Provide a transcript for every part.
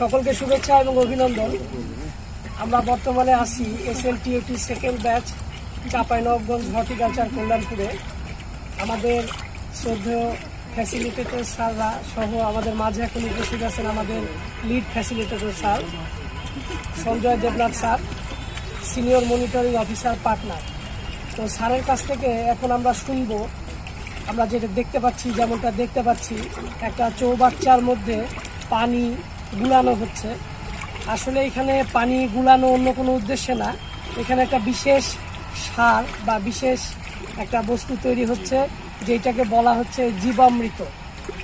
সকলকে শুভেচ্ছা এবং অভিনন্দন। আমরা বর্তমানে আছি S L TOT second batch Chapainawabganj horticulture কল্যাণপুরে। আমাদের শ্রদ্ধেয় ফ্যাসিলিটেটর স্যাররা সহ আমাদের মাঝে এখন উপস্থিত আছেন আমাদের lead facilitator sir, Sanjay Debnath sir senior monitoring officer partner তো স্যারের কাছ থেকে এখন আমরা শুনব, আমরা যেটা দেখতে পাচ্ছি, যেমনটা দেখতে পাচ্ছি, একটা চৌবাচ্চার মধ্যে পানি গুলানো হচ্ছে। আসলে এখানে পানি গুলানো অন্য কোনো উদ্দেশ্যে না। এখানে একটা বিশেষ সার বা বিশেষ একটা বস্তু তৈরি হচ্ছে, যেটাকে বলা হচ্ছে জীবামৃত।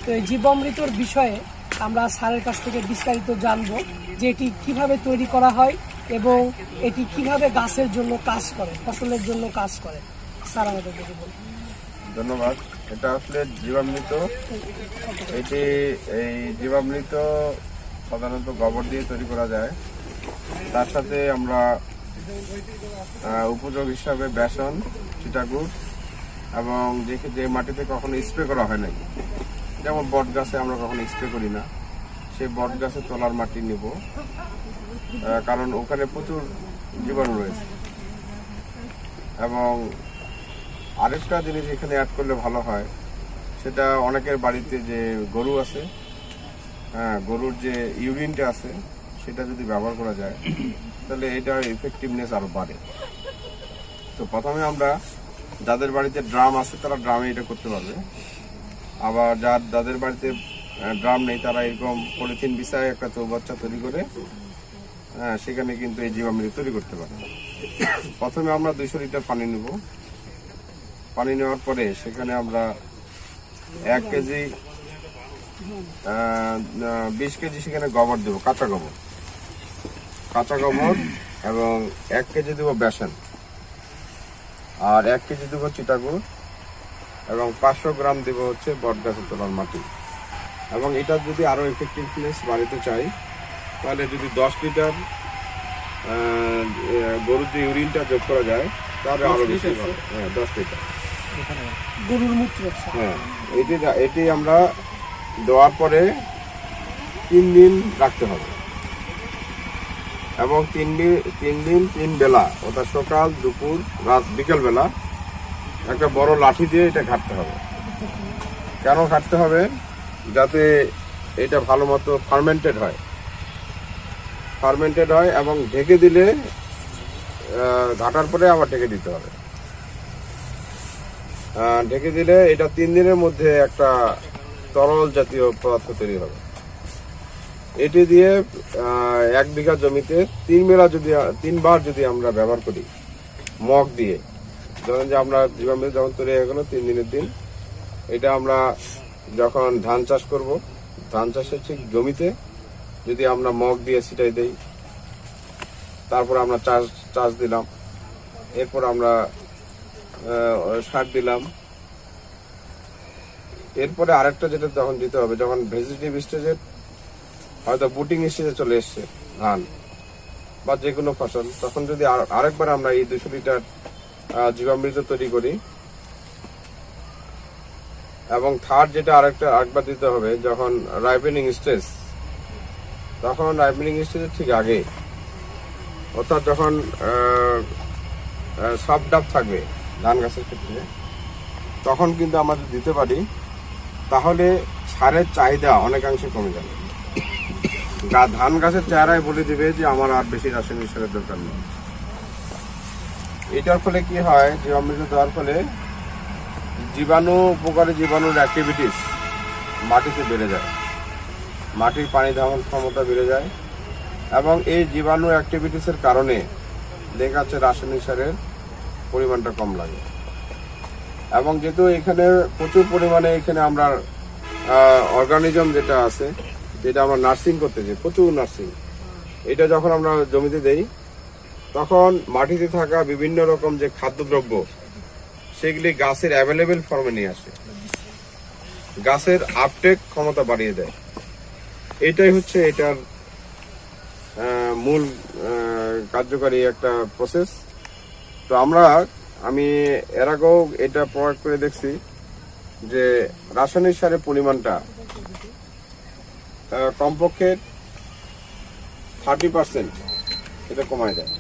তো এই জীবামৃতর বিষয়ে আমরা স্যারের কাছ থেকে বিস্তারিত জানব যে এটি কীভাবে তৈরি করা হয় এবং এটি কীভাবে গাছের জন্য কাজ করে, ফসলের জন্য কাজ করে। স্যার, আমাদের দেখে বলুন। ধন্যবাদ। এটা আসলে জীবামৃত। এটি এই জীবামৃত সাধারণত গোবর দিয়ে তৈরি করা যায়। তার সাথে আমরা উপযোগ হিসাবে বেসন চিটাগুড় এবং যে যে মাটিতে কখনো স্প্রে করা হয় নাই। যেমন বট গাছে আমরা কখনো স্প্রে করি না। সেই বট গাছে তলার মাটি নিব কারণ ওখানে প্রচুর জীবাণু রয়েছে। এবং আরেকটা জিনিস এখানে অ্যাড করলে ভালো হয়, সেটা অনেকের বাড়িতে যে গরু আছে হ্যাঁ গরুর যে ইউরিনটা আছে, সেটা যদি ব্যবহার করা যায়, তাহলে এটার ইফেক্টিভনেস আরও বাড়ে। তো প্রথমে আমরা যাদের বাড়িতে ড্রাম আছে, তারা ড্রামে এটা করতে পারবে। আবার যার, যাদের বাড়িতে ড্রাম নেই, তারা এরকম পলিথিন বিছায় একটা চৌবাচ্চা তৈরি করে হ্যাঁ সেখানে কিন্তু এই জীবামৃত তৈরি করতে পারে। প্রথমে আমরা দুইশো লিটার পানি নেব। পানি নেওয়ার পরে সেখানে আমরা এক কেজি বিশ কেজি সেখানে গোবর দেবো কাঁচা গোবর। কাঁচা গোবর এবং এক কেজি দেবো বেসন। আর এক কেজি দেবো চিটাগুড় এবং পাঁচশো গ্রাম দেবো হচ্ছে বট গাছের তোলার মাটি। এবং এটা যদি আরও এফেক্টিভনেস বাড়িতে চাই তাহলে যদি দশ লিটার গরুর যে ইউরিনটা যোগ করা যায় তাহলে আরও বেশি হ্যাঁ দশ লিটার। গরুর মূত্র হ্যাঁ এটি এটি আমরা দেওয়ার পরে তিন দিন রাখতে হবে। এবং তিন দিন তিন দিন, তিন বেলা, অর্থাৎ সকাল, দুপুর, রাত বিকেলবেলা একটা বড় লাঠি দিয়ে এটা ঘাটতে হবে। কেন ঘাটতে হবে? যাতে এটা ভালো মতো ফার্মেন্টেড হয়। ফার্মেন্টেড হয় এবং ঢেকে দিলে ঘাটার পরে আবার ঢেকে দিতে হবে। ঢেকে দিলে এটা তিন দিনের মধ্যে একটা তরল জাতীয় পদার্থ তৈরি হবে। এটি দিয়ে এক বিঘা জমিতে তিন বেলা যদি, তিনবার যদি আমরা ব্যবহার করি, মগ দিয়ে, ধরেন যে আমরা জীবামৃত যখন তৈরি হয়ে গেল, তিন দিনের দিন, এটা আমরা যখন ধান চাষ করব, ধান চাষের ঠিক জমিতে যদি আমরা মগ দিয়ে ছিটাই দেই, তারপর আমরা চাষ চাষ দিলাম, এরপর আমরা সার দিলাম এরপরে আরেকটা যেটা তখন দিতে হবে, যখন ভেজিটেটিভ স্টেজে হয়তো বুটিং স্টেজে চলে এসছে, ধান বা যে কোনো ফসল, তখন যদি আর- আরেকবার আমরা এই দুশো লিটার জীবামৃত তৈরি করি, এবং থার্ড যেটা আরেকটা, আরেকবার দিতে হবে, যখন রাইপেনিং স্টেজ তখন রাইপেনিং স্টেজের ঠিক আগে, অর্থাৎ যখন সব ডাব থাকবে ধান গাছের ক্ষেত্রে, তখন কিন্তু আমাদের দিতে পারি তাহলে সারের চাহিদা অনেকাংশে কমে যাবে। গা ধান গাছের চেহারায় বলে দিবে যে আমার আর বেশি রাসায়নিক সারের দরকার নেই। এটার ফলে কি হয় যে অমৃত দেওয়ার ফলে জীবাণু, উপকারী জীবাণুর অ্যাক্টিভিটিস মাটিতে বেড়ে যায়। মাটির পানি ধারণ ক্ষমতা বেড়ে যায় এবং এই জীবাণু অ্যাক্টিভিটিসের কারণে দেখা যাচ্ছে রাসায়নিক সারের পরিমাণটা কম লাগে। এবং যেহেতু এখানে প্রচুর পরিমাণে এখানে আমরা অর্গানিজম যেটা আছে, যেটা আমরা নার্সিং করতে করতেছি প্রচুর নার্সিং এটা যখন আমরা জমিতে দেই, তখন মাটিতে থাকা বিভিন্ন রকম যে খাদ্যদ্রব্য, সেগুলি গাছের অ্যাভেলেবেল ফর্মে নিয়ে আসে। গাছের আপটেক ক্ষমতা বাড়িয়ে দেয়। এটাই হচ্ছে এটার মূল কার্যকারী একটা প্রসেস তো আমরা আমি এর আগেও এটা প্রয়োগ করে দেখছি যে রাসায়নিক সারের পরিমাণটা কমপক্ষে থার্টি পার্সেন্ট এটা কমায় দেয়।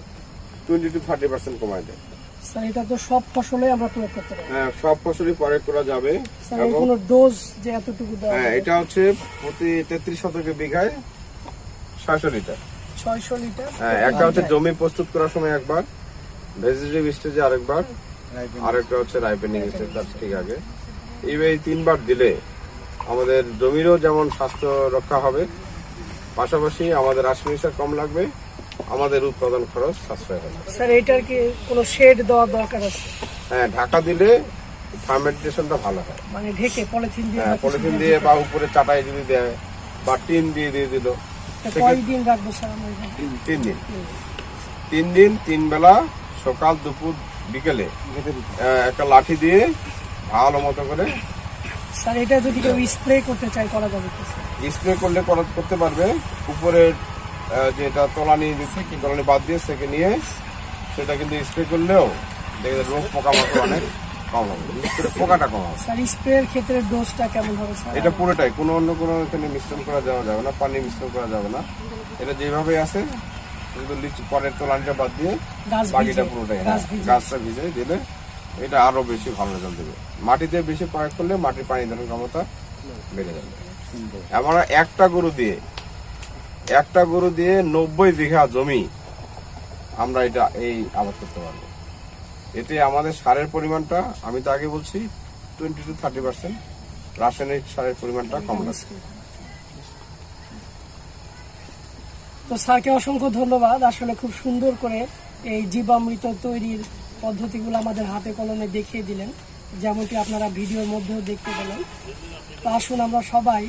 টোয়েন্টি টু থার্টি পার্সেন্ট কমায় দেয়। স্যার এটা তো সব ফসলে আমরা প্রয়োগ করতে পারি। হ্যাঁ সব ফসলই প্রয়োগ করা যাবে স্যার কোনো ডোজ যে এতটুকু দেওয়া হ্যাঁ এটা হচ্ছে প্রতি শতকে বিঘায় লিটার। হ্যাঁ একটা হচ্ছে জমি প্রস্তুত করার সময় একবার ভেজিটেটিভ স্টেজে আরেকবার আরেকটা হচ্ছে রাইপেনিং স্টেজ তার ঠিক আগে এইভাবে তিনবার দিলে আমাদের জমিরও যেমন স্বাস্থ্য রক্ষা হবে পাশাপাশি আমাদের রাসায়নিক কম লাগবে আমাদের উৎপাদন খরচ সাশ্রয় হবে। স্যার এটার কি কোনো শেড দেওয়ার দরকার আছে? হ্যাঁ ঢাকা দিলে ফার্মেন্টেশনটা ভালো হয়। মানে ঢেকে পলিথিন দিয়ে হ্যাঁ পলিথিন দিয়ে বা উপরে চাটাই যদি দেয় বা টিন দিয়ে দিয়ে দিল কয়দিন রাখব স্যার তিন তিন দিন। তিন দিন তিন বেলা সকাল দুপুর বিকেলে একটা লাঠি দিয়ে ভালো মতো করে স্যার এটা যদি কেউ স্প্রে করতে চায় করা যাবে স্প্রে করলে করা- করতে পারবে। উপরের আহ, যেটা তলানি তলানি বাদ দিয়ে সেকে নিয়ে সেটা কিন্তু স্প্রে করলেও দেখবে রোগ পোকামাকড় অনেক কম হবে। পোকাটা কম হবে। স্যার স্প্রের ক্ষেত্রে ডোজটা কেমন হবে স্যার? এটা পুরোটাই কোনো অন্য কোনো এখানে মিশ্রণ করা যাওয়া যাবে না পানি মিশ্রণ করা যাবে না। এটা যেভাবে আছে শুধু লিচু পরের তোলানটা বাদ দিয়ে বাকিটা পুরোটাই হ্যাঁ, গাছটা ভিজে দিলে এটা আরও বেশি ভালো রেজাল্ট দেবে। মাটিতে বেশি প্রয়োগ করলে মাটির পানি ধারণ ক্ষমতা বেড়ে যাবে। আমরা একটা গরু দিয়ে একটা গরু দিয়ে নব্বই বিঘা জমি আমরা এটা এই আবাদ করতে পারব। এতে আমাদের সারের পরিমাণটা আমি তো আগে বলছি টোয়েন্টি টু থার্টি পার্সেন্ট রাসায়নিক সারের পরিমাণটা কম লাগছে তো স্যারকে অসংখ্য ধন্যবাদ। আসলে খুব সুন্দর করে এই জীবামৃত তৈরির পদ্ধতিগুলো আমাদের হাতে কলমে দেখিয়ে দিলেন, যেমনটি আপনারা ভিডিওর মধ্যেও দেখতে পেলেন। তো আসুন আমরা সবাই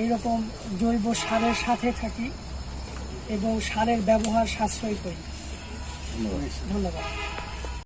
এইরকম জৈব সারের সাথে থাকি এবং সারের ব্যবহার সাশ্রয় করি। ধন্যবাদ।